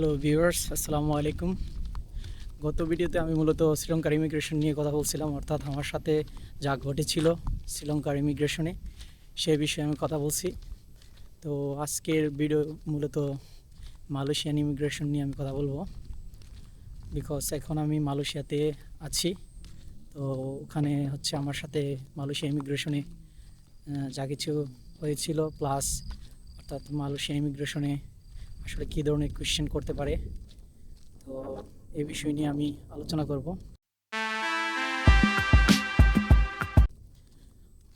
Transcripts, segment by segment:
Hello viewers আসসালামু আলাইকুম গত ভিডিওতে আমি মূলত শ্রীলঙ্কার ইমিগ্রেশন নিয়ে কথা বলছিলাম, অর্থাৎ আমার সাথে যা ঘটেছিল শ্রীলঙ্কার ইমিগ্রেশনে সে বিষয়ে আমি কথা বলছি। তো আজকের ভিডিও মূলত মালয়েশিয়ান ইমিগ্রেশন নিয়ে আমি কথা বলব। বিকজ এখন আমি মালয়েশিয়াতে আছি। তো ওখানে হচ্ছে আমার সাথে মালয়েশিয়া ইমিগ্রেশনে যা কিছু হয়েছিল প্লাস অর্থাৎ মালয়েশিয়া ইমিগ্রেশনে আসলে কী ধরনের কোয়েশ্চেন করতে পারে? তো এই বিষয় নিয়ে আমি আলোচনা করব।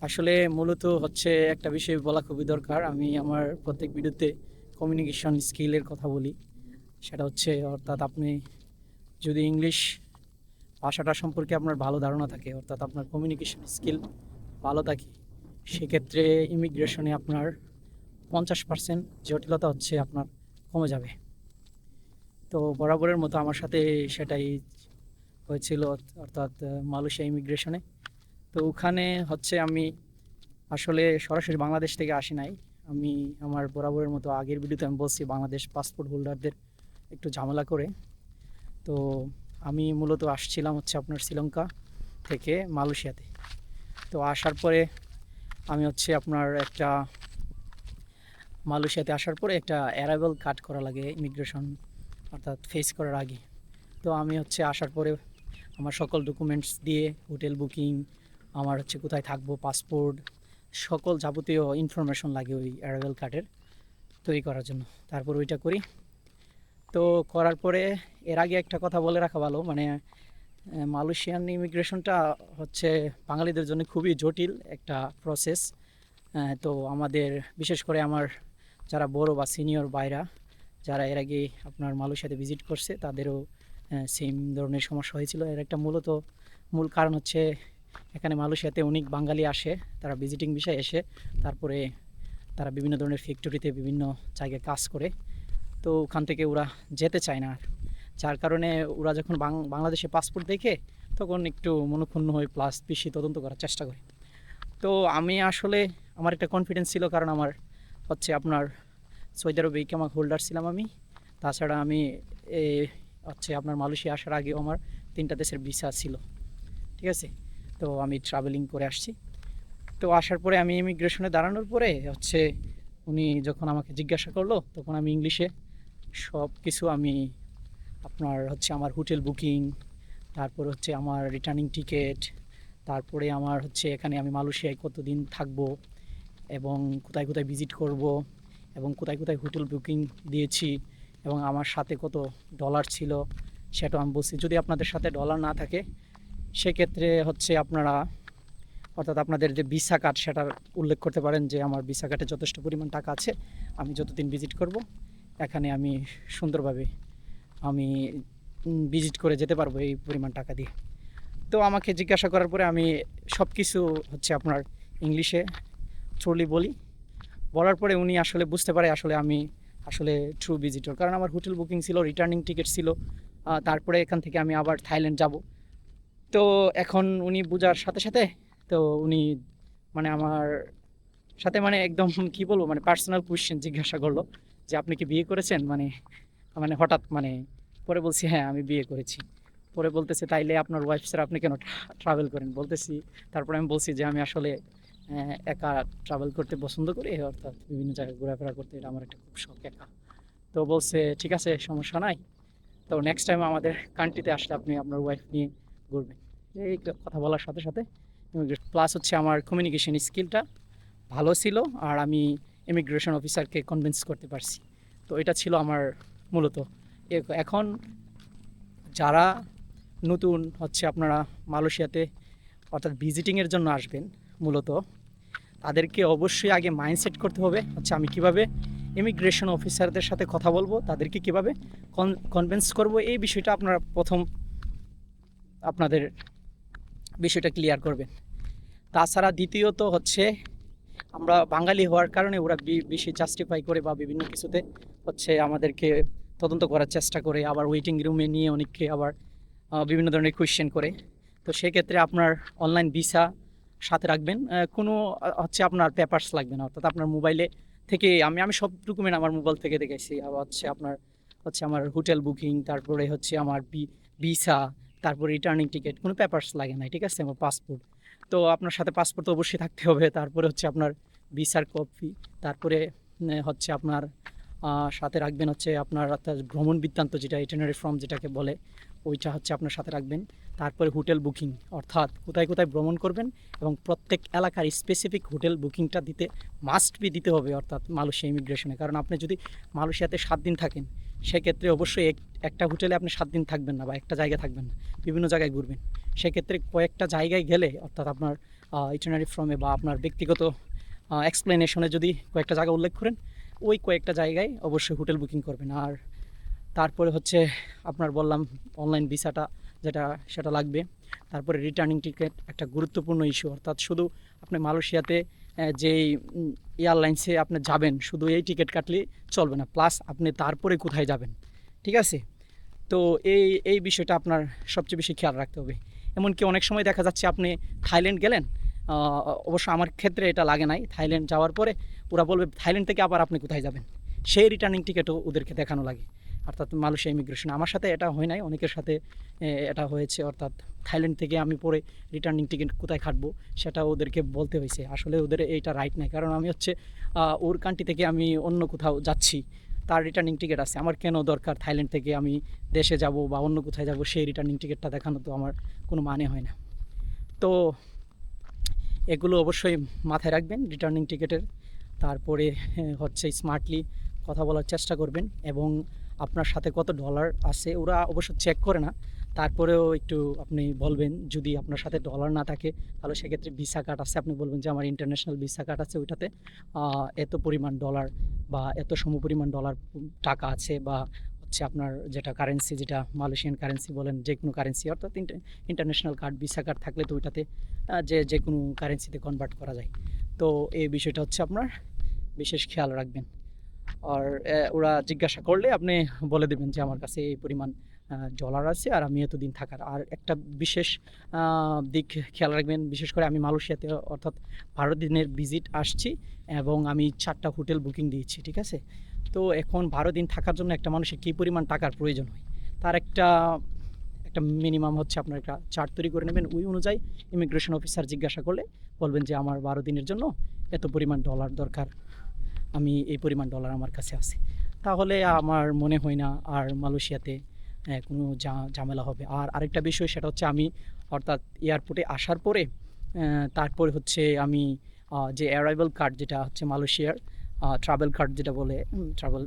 আসলে মূলত হচ্ছে একটা বিষয় বলা খুবই দরকার। আমি আমার প্রত্যেক ভিডিওতে কমিউনিকেশন স্কিলের কথা বলি। সেটা হচ্ছে, অর্থাৎ আপনি যদি ইংলিশ ভাষাটা সম্পর্কে আপনার ভালো ধারণা থাকে, অর্থাৎ আপনার কমিউনিকেশন স্কিল ভালো থাকে, সেক্ষেত্রে ইমিগ্রেশনে আপনার পঞ্চাশ পার্সেন্ট জটিলতা হচ্ছে আপনার কমে যাবে। তো বরাবরের মতো আমার সাথে সেটাই হয়েছিল অর্থাৎ মালয়েশিয়া ইমিগ্রেশনে। তো ওখানে হচ্ছে আমি আসলে সরাসরি বাংলাদেশ থেকে আসি নাই। আমি আমার বরাবরের মতো আগের ভিডিওতে আমি বলছি বাংলাদেশ পাসপোর্ট হোল্ডারদের একটু ঝামেলা করে। তো আমি মূলত আসছিলাম হচ্ছে আপনার শ্রীলঙ্কা থেকে মালয়েশিয়াতে। তো আসার পরে আমি হচ্ছে আপনার একটা মালয়েশিয়াতে আসার পরে একটা অ্যারাইভেল কাট করা লাগে ইমিগ্রেশন অর্থাৎ ফেস করার আগে। তো আমি হচ্ছে আসার পরে আমার সকল ডকুমেন্টস দিয়ে হোটেল বুকিং আমার হচ্ছে কোথায় থাকব পাসপোর্ট সকল যাবতীয় ইনফরমেশন লাগে ওই অ্যারাইভেল কার্ডের তৈরি করার জন্য। তারপর ওইটা করি। তো করার পরে এর আগে একটা কথা বলে রাখা ভালো মানে মালয়েশিয়ান ইমিগ্রেশনটা হচ্ছে বাঙালিদের জন্য খুবই জটিল একটা প্রসেস তো আমাদের, বিশেষ করে আমার যারা বড় বা সিনিয়র বাইরা, যারা এর আগে আপনার মালয়েশিয়াতে ভিজিট করছে, তাদেরও সেম ধরনের সমস্যা হয়েছিল। এর একটা মূলত মূল কারণ হচ্ছে এখানে মালয়েশিয়াতে অনেক বাঙালি আসে, তারা ভিজিটিং বিষয়ে এসে, তারপরে তারা বিভিন্ন ধরনের ফ্যাক্টরিতে বিভিন্ন জায়গায় কাজ করে। তো ওখান থেকে ওরা যেতে চায় না যার কারণে ওরা যখন বাংলাদেশে পাসপোর্ট দেখে, তখন একটু মনক্ষুণ্ণ হয়ে প্লাস বেশি তদন্ত করার চেষ্টা করে। তো আমি আসলে, আমার একটা কনফিডেন্স ছিল কারণ আমার হচ্ছে আপনার সৌদি আরবে ইকামা হোল্ডার ছিলাম আমি। তাছাড়া আমি হচ্ছে আপনার মালয়েশিয়া আসার আগেও আমার তিনটা দেশের ভিসা ছিল। ঠিক আছে? তো আমি ট্রাভেলিং করে আসছি। তো আসার পরে আমি ইমিগ্রেশনে দাঁড়ানোর পরে হচ্ছে উনি যখন আমাকে জিজ্ঞাসা করল, তখন আমি ইংলিশে সব কিছু আমি আপনার হচ্ছে আমার হোটেল বুকিং তারপর হচ্ছে আমার রিটার্নিং টিকিট তারপরে আমার হচ্ছে এখানে আমি মালয়েশিয়ায় কতদিন থাকব এবং কোথায় কোথায় ভিজিট করব এবং কোথায় কোথায় হোটেল বুকিং দিয়েছি এবং আমার সাথে কত ডলার ছিল সেটাও আমি বলছি। যদি আপনাদের সাথে ডলার না থাকে, সেক্ষেত্রে হচ্ছে আপনারা, অর্থাৎ আপনাদের যে ভিসা কার্ড সেটা উল্লেখ করতে পারেন যে আমার ভিসা কার্ডে যথেষ্ট পরিমাণ টাকা আছে, আমি যতদিন ভিজিট করব, এখানে আমি সুন্দরভাবে আমি ভিজিট করে যেতে পারব এই পরিমাণ টাকা দিয়ে। তো আমাকে জিজ্ঞাসা করার পরে আমি সব কিছু হচ্ছে আপনার ইংলিশে ট্রুলি বলি। বলার পরে উনি আসলে বুঝতে পারে আসলে আমি আসলে ট্রু ভিজিটর কারণ আমার হোটেল বুকিং ছিল রিটার্নিং টিকিট ছিল তারপরে এখান থেকে আমি আবার থাইল্যান্ড যাব। তো এখন উনি বোঝার সাথে সাথে, তো উনি মানে আমার সাথে মানে একদম কি বলব মানে পার্সোনাল কোয়েশ্চেন জিজ্ঞাসা করল, যে আপনি কি বিয়ে করেছেন? মানে মানে হঠাৎ মানে পরে বলছি হ্যাঁ আমি বিয়ে করেছি। পরে বলতেছে, তাইলে আপনার ওয়াইফ স্যার আপনি কেন ট্রাভেল করেন? বলতেছি, তারপরে আমি বলছি যে আমি আসলে একা ট্রাভেল করতে পছন্দ করি, অর্থাৎ বিভিন্ন জায়গায় ঘোরাফেরা করতে, এটা আমার একটা খুব শখ একা। তো বলছে, ঠিক আছে, সমস্যা নাই। তো নেক্সট টাইম আমাদের কান্ট্রিতে আসলে আপনি আপনার ওয়াইফ নিয়ে ঘুরবেন। এই কথা বলার সাথে সাথে প্লাস হচ্ছে আমার কমিউনিকেশন স্কিলটা ভালো ছিল, আর আমি ইমিগ্রেশন অফিসারকে কনভিন্স করতে পারছি। তো এটা ছিল আমার মূলত। এখন যারা নতুন হচ্ছে আপনারা মালয়েশিয়াতে, অর্থাৎ ভিজিটিংয়ের জন্য আসবেন মূলত, তাদেরকে অবশ্যই আগে মাইন্ডসেট করতে হবে, হচ্ছে আমি কীভাবে ইমিগ্রেশন অফিসারদের সাথে কথা বলব, তাদেরকে কীভাবে কনভিন্স করব, এই বিষয়টা আপনারা প্রথম আপনাদের বিষয়টা ক্লিয়ার করবেন। তাছাড়া দ্বিতীয়ত হচ্ছে, আমরা বাঙালি হওয়ার কারণে ওরা বেশি জাস্টিফাই করে বা বিভিন্ন কিছুতে হচ্ছে আমাদেরকে তদন্ত করার চেষ্টা করে, আবার ওয়েটিং রুমে নিয়ে অনেককে আবার বিভিন্ন ধরনের কোয়েশ্চেন করে। তো সেক্ষেত্রে আপনার অনলাইন ভিসা সাথে রাখবেন। কোনো হচ্ছে আপনার পেপার্স লাগবে না, অর্থাৎ আপনার মোবাইলে থেকে আমি আমি সব ডকুমেন্ট আমার মোবাইল থেকে দেখেছি হচ্ছে আপনার, হচ্ছে আমার হোটেল বুকিং, তারপরে হচ্ছে আমার ভিসা, তারপরে রিটার্নিং টিকিট, কোনো পেপার্স লাগে না ঠিক আছে? আমার পাসপোর্ট। তো আপনার সাথে পাসপোর্ট তো অবশ্যই থাকতে হবে, তারপরে হচ্ছে আপনার ভিসার কপি, তারপরে হচ্ছে আপনার সাথে রাখবেন হচ্ছে আপনার অর্থাৎ ভ্রমণ বৃত্তান্ত যেটা ইটানারি ফর্ম যেটাকে বলে ওইটা হচ্ছে আপনার সাথে রাখবেন। তারপরে হোটেল বুকিং, অর্থাৎ কোথায় কোথায় ভ্রমণ করবেন এবং প্রত্যেক এলাকার স্পেসিফিক হোটেল বুকিংটা দিতে মাস্ট বি দিতে হবে, অর্থাৎ মালয়েশিয়া ইমিগ্রেশনে কারণ আপনি যদি মালয়েশিয়াতে সাত দিন থাকেন, সেক্ষেত্রে অবশ্যই এক, একটা হোটেলে আপনি সাত দিন থাকবেন না বা একটা জায়গায় থাকবেন না, বিভিন্ন জায়গায় ঘুরবেন। সেক্ষেত্রে কয়েকটা জায়গায় গেলে, অর্থাৎ আপনার ইটানারি ফর্মে বা আপনার ব্যক্তিগত এক্সপ্লেনেশনে যদি কয়েকটা জায়গা উল্লেখ করেন, ওই কয়েকটা জায়গায় অবশ্যই হোটেল বুকিং করবেন। আর তারপরে হচ্ছে আপনার বললাম অনলাইন ভিসাটা যেটা, সেটা লাগবে। তারপরে রিটার্নিং টিকিট একটা গুরুত্বপূর্ণ ইস্যু অর্থাৎ শুধু আপনি মালয়েশিয়াতে যেই এয়ারলাইন্সে আপনি যাবেন, শুধু এই টিকিট কাটলে চলবে না প্লাস আপনি তারপরে কোথায় যাবেন, ঠিক আছে? তো এই এই বিষয়টা আপনার সবচেয়ে বেশি খেয়াল রাখতে হবে। এমনকি অনেক সময় দেখা যাচ্ছে আপনি থাইল্যান্ড গেলেন অবশ্য আমার ক্ষেত্রে এটা লাগে নাই, থাইল্যান্ড যাওয়ার পরে ওরা বলবে, থাইল্যান্ড থেকে আবার আপনি কোথায় যাবেন? সেই রিটার্নিং টিকিটও ওদেরকে দেখানো লাগে। অর্থাৎ মালয়েশিয়া ইমিগ্রেশন আমার সাথে এটা হয় নাই, অনেকের সাথে এটা হয়েছে। অর্থাৎ থাইল্যান্ড থেকে আমি পরে রিটার্নিং টিকিট কোথায় খাটবো সেটা ওদেরকে বলতে হয়েছে। আসলে ওদের এইটা রাইট নাই। কারণ আমি হচ্ছে ওর কান্ট্রি থেকে আমি অন্য কোথাও যাচ্ছি, তার রিটার্নিং টিকিট আছে। আমার কেন দরকার থাইল্যান্ড থেকে আমি দেশে যাব বা অন্য কোথায় যাব সেই রিটার্নিং টিকিটটা দেখানো তো আমার কোনো মানে হয় না। তো এগুলো অবশ্যই মাথায় রাখবেন রিটার্নিং টিকিটের তারপরে, হচ্ছে স্মার্টলি কথা বলার চেষ্টা করবেন এবং আপনার সাথে কত ডলার আছে, ওরা অবশ্য চেক করে না। তারপরেও একটু আপনি বলবেন, যদি আপনার সাথে ডলার না থাকে, তাহলে সেক্ষেত্রে ভিসা কার্ড আছে। আপনি বলবেন যে, আমার ইন্টারন্যাশনাল ভিসা কার্ড আছে ওইটাতে এত পরিমাণ ডলার বা এত সম পরিমাণ ডলার টাকা আছে বা হচ্ছে আপনার যেটা কারেন্সি যেটা মালয়েশিয়ান কারেন্সি বলেন, যে কোনো কারেন্সি অর্থাৎ ইন্টারন্যাশনাল কার্ড ভিসা কার্ড থাকলে তো ওইটাতে যে যে কোনো কারেন্সিতে কনভার্ট করা যায়। তো এই বিষয়টা হচ্ছে আপনার বিশেষ খেয়াল রাখবেন। আর ওরা জিজ্ঞাসা করলে আপনি বলে দেবেন যে আমার কাছে এই পরিমাণ ডলার আছে আর আমি এতদিন থাকার। আর একটা বিশেষ দিক খেয়াল রাখবেন, বিশেষ করে আমি মালয়েশিয়াতে অর্থাৎ বারো দিনের ভিজিট আসছি এবং আমি চারটা হোটেল বুকিং দিয়েছি, ঠিক আছে? তো এখন বারো দিন থাকার জন্য একটা মানুষের কী পরিমাণ টাকার প্রয়োজন হয়? তার একটা একটা মিনিমাম হচ্ছে আপনার একটা চার্ট তৈরি করে নেবেন। ওই অনুযায়ী ইমিগ্রেশন অফিসার জিজ্ঞাসা করলে বলবেন যে আমার বারো দিনের জন্য এত পরিমাণ ডলার দরকার। আমি এই পরিমাণ ডলার আমার কাছে আছে। তাহলে আমার মনে হয় না আর মালয়েশিয়াতে কোনো ঝামেলা হবে। আর আরেকটা বিষয় সেটা হচ্ছে আমি অর্থাৎ এয়ারপোর্টে আসার পরে তারপরে হচ্ছে আমি যে অ্যারাইভাল কার্ড যেটা হচ্ছে মালয়েশিয়ার ট্রাভেল কার্ড যেটা বলে ট্রাভেল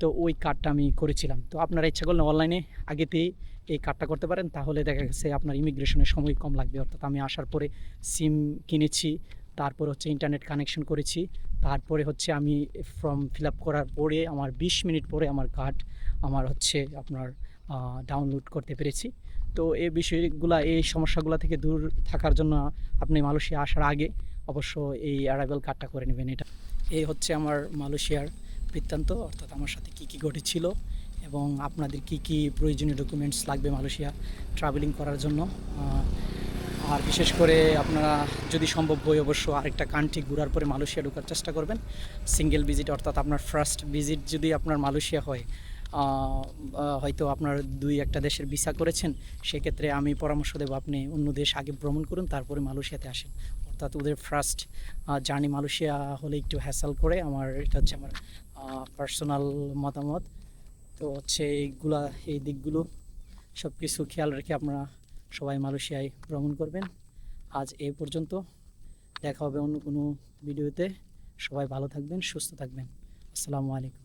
তো ওই কার্ডটা আমি করেছিলাম। তো আপনারা ইচ্ছা করলে অনলাইনে আগেতেই এই কার্ডটা করতে পারেন। তাহলে দেখা গেছে আপনার ইমিগ্রেশনের সময় কম লাগবে। অর্থাৎ আমি আসার পরে সিম কিনেছি, তারপর হচ্ছে ইন্টারনেট কানেকশন করেছি তারপরে হচ্ছে আমি ফর্ম ফিল আপ করার পরে আমার বিশ মিনিট পরে আমার কার্ড আমার হচ্ছে আপনার ডাউনলোড করতে পেরেছি। তো এই বিষয়গুলা, এই সমস্যাগুলো থেকে দূর থাকার জন্য আপনি মালয়েশিয়া আসার আগে অবশ্য এই অ্যারাইভেল কার্ডটা করে নেবেন এটা। এই হচ্ছে আমার মালয়েশিয়ার বৃত্তান্ত, অর্থাৎ আমার সাথে কী কী ঘটেছিল এবং আপনাদের কী কী প্রয়োজনীয় ডকুমেন্টস লাগবে মালয়েশিয়া ট্রাভেলিং করার জন্য। আর বিশেষ করে আপনারা যদি সম্ভব হয় অবশ্য আরেকটা কান্ট্রি ঘোরার পরে মালয়েশিয়া ঢোকার চেষ্টা করবেন। সিঙ্গেল ভিজিট অর্থাৎ আপনার ফার্স্ট ভিজিট যদি আপনার মালয়েশিয়া হয় হয়তো আপনার দুই একটা দেশের ভিসা করেছেন, সেক্ষেত্রে আমি পরামর্শ দেবো আপনি অন্য দেশ আগে ভ্রমণ করুন, তারপরে মালয়েশিয়াতে আসেন। অর্থাৎ ওদের ফার্স্ট জার্নি মালয়েশিয়া হলে একটু হ্যাসাল করে আমার, এটা হচ্ছে আমার পার্সোনাল মতামত। তো হচ্ছে এইগুলা, এই দিকগুলো সব কিছু খেয়াল রেখে আপনারা সবাই মালয়েশিয়ায় ভ্রমণ করবেন। আজ এ পর্যন্ত। দেখা হবে অন্য কোনো ভিডিওতে। সবাই ভালো থাকবেন, সুস্থ থাকবেন। আসসালামু আলাইকুম।